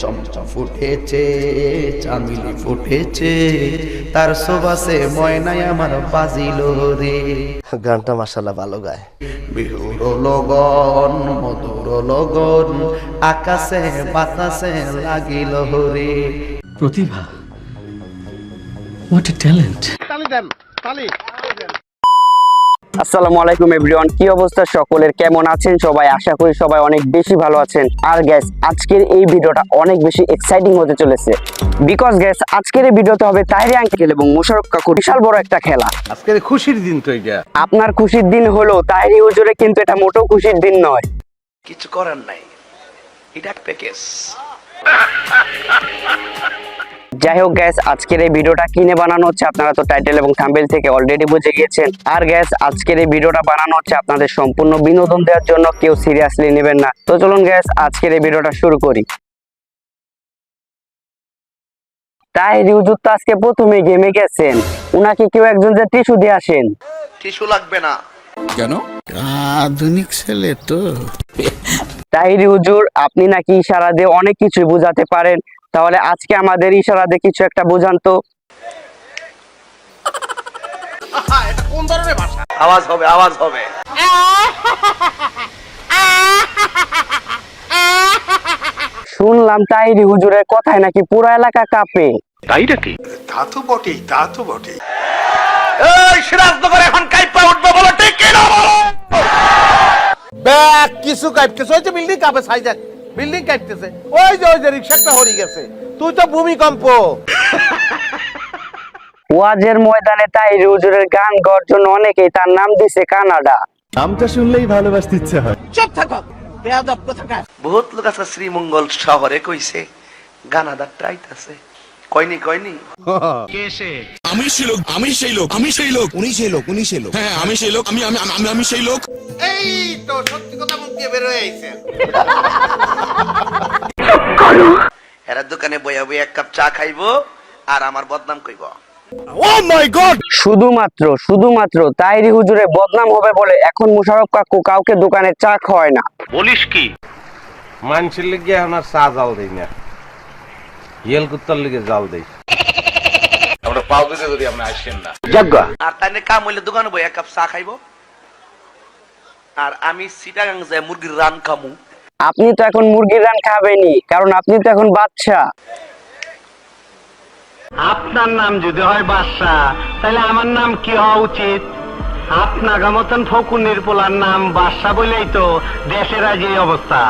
চমচম ফুটেছে চামিলি ফুটেছে তার সোবাসে ময়নায় আমার বাজিল রে। গানটা মাসাল্লাহ ভালো গায়। বিহুর লগন মধুর লগন আকাশে বাতাসে লাগিল রে। প্রতিভা হোয়াট এ ট্যালেন্ট আসসালামু আলাইকুম এভরিওয়ান কি অবস্থা? সকলের কেমন আছেন? সবাই আশা করি সবাই অনেক বেশি ভালো আছেন। আর গ্যাস আজকের এই ভিডিওটা অনেক বেশি এক্সাইটিং হতে চলেছে। বিকজ গ্যাস আজকের এই ভিডিওতে হবে তাইরি আঙ্কেল এবং মুশারফ কাকুর বিশাল বড় একটা খেলা। আজকের খুশির দিন তো এটা আপনার খুশির দিন হলো তাইরি হুজুরে কিন্তু এটা মোটেও খুশির দিন নয়। কিছু করার নাই। এটা প্যাকেজ যাই হোক গ্যাস আজকের এই ভিডিওটা কিনে বানানো হচ্ছে আপনারা তো টাইটেল এবং থাম্বেল থেকে অলরেডি বুঝে গিয়েছেন। আর গ্যাস আজকের এই ভিডিওটা বানানো হচ্ছে আপনাদের সম্পূর্ণ বিনোদন দেওয়ার জন্য কেউ সিরিয়াসলি নেবেন না। তো চলুন গ্যাস আজকের এই ভিডিওটা শুরু করি। তাই রিউজুর তো আজকে প্রথমে গেমে গেছেন। উনাকে কেউ একজন যে টিস্যু দিয়ে আসেন। টিস্যু লাগবে না। আধুনিক ছেলে তো। তাহিরি হুজুর আপনি নাকি ইশারা দিয়ে অনেক কিছু বোঝাতে পারেন। তাহলে আজকে আমাদের ইশারা দিয়ে কিছু একটা বোঝান তো। আওয়াজ হবে আওয়াজ হবে। শুনলাম তাহিরি হুজুরের কথায় নাকি পুরো এলাকা কাঁপে। তাই নাকি? তা তো বটেই তা তো বটেই। এই সিরাজনগর এখন কাইপা উঠবে বলো ঠিক কি না বলো ব্যাগ কিছু কাটতেছে ওই যে বিল্ডিং কাপে সাইজাক বিল্ডিং কাটতেছে ওই যে ওই যে রিক্সাটা হরি গেছে। তুই তো ভূমিকম্প। ওয়াজের ময়দানে তাহিরি হুজুরের গান গাওয়ার জন্য অনেকেই তার নাম দিছে কানাডা। নামটা শুনলেই ভালোবাসতে ইচ্ছে হয়। চুপ থাকো বেয়াদব কোথাকার। বহুত লোক আছে শ্রীমঙ্গল শহরে কইছে গানাদার ট্রাইতাছে কয়নি কয়নি? আমি সেই লোক আমি সেই লোক আমি সেই লোক উনি সেই লোক উনি সেই লোক। হ্যাঁ আমি সেই লোক আমি আমি আমি সেই লোক। এই তো সত্যি কথা দিয়ে বের হয়ে এরা দোকানে বইয়া বইয়া এক কাপ চা খাইবো আর আমার বদনাম কইব। শুধুমাত্র শুধুমাত্র তাহিরি হুজুরের বদনাম হবে বলে এখন মুশারফ কাকু কাউকে দোকানে চা খাওয়ায় না। মানুষের লেগে এখন আর চা জাল দেই না। ইয়েল কুত্তার লেগে জাল দেই। আর তাই না। কাম হইলে দোকানে বই এক কাপ চা খাইবো। আর আমি সিটাগাং যাই মুরগির রান খামু। আপনি তো এখন মুরগির রান খাবেনই কারণ আপনি তো এখন বাচ্চা। আপনার নাম যদি হয় বাদশা তাহলে আমার নাম কি হওয়া উচিত? আপনার মতন ফকুনের পোলার নাম বাদশা বলেই তো দেশের আজ এই অবস্থা।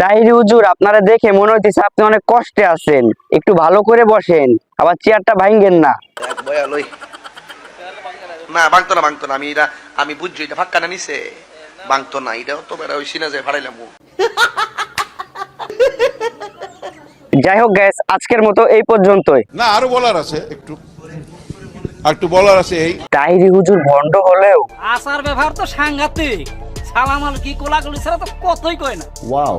তাহিরি হুজুর আপনারা দেখে মনে হইতেছে আপনি অনেক কষ্টে আছেন। একটু ভালো করে বসেন আবার চেয়ারটা ভাঙ্গেন না। না ভাঙতো না ভাঙতো না আমি এটা আমি বুঝছি এটা ফাক্কা না নিছে? ভাঙতো না এটা তো বেড়া ওই সিনা যায় ফাড়াইলাম যাই হোক গ্যাস আজকের মতো এই পর্যন্তই। না আরও বলার আছে একটু। একটু বলার আছে এই। তাহিরি হুজুর ভণ্ড হলেও আচার ব্যবহার তো সাংঘাতিক। সালাম আল কি কোলাগুলি ছাড়া তো কতই কয় না। ওয়াও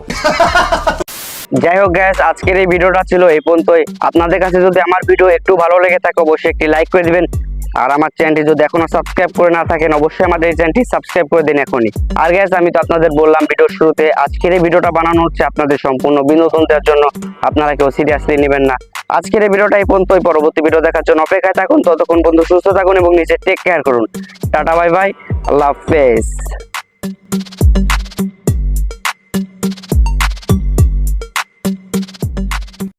যাই হোক গ্যাস আজকের এই ভিডিওটা ছিল এই পর্যন্তই। আপনাদের কাছে যদি আমার ভিডিও একটু ভালো লেগে থাকে অবশ্যই একটি লাইক করে দিবেন। আর আমার চ্যানেলটি যদি এখনও সাবস্ক্রাইব করে না থাকেন, অবশ্যই আমাদের এই চ্যানেলটি সাবস্ক্রাইব করে দিন এখনই। আর গ্যাস আমি তো আপনাদের বললাম ভিডিওর শুরুতে, আজকের এই ভিডিওটা বানানো হচ্ছে আপনাদের সম্পূর্ণ বিনোদন দেওয়ার জন্য। আপনারা কেউ সিরিয়াসলি নেবেন না। আজকের এই ভিডিওটা এই পর্যন্তই। পরবর্তী ভিডিও দেখার জন্য অপেক্ষায় থাকুন। ততক্ষণ বন্ধু সুস্থ থাকুন এবং নিজে টেক কেয়ার করুন। টাটা বাই বাই আল্লাহ হাফেজ।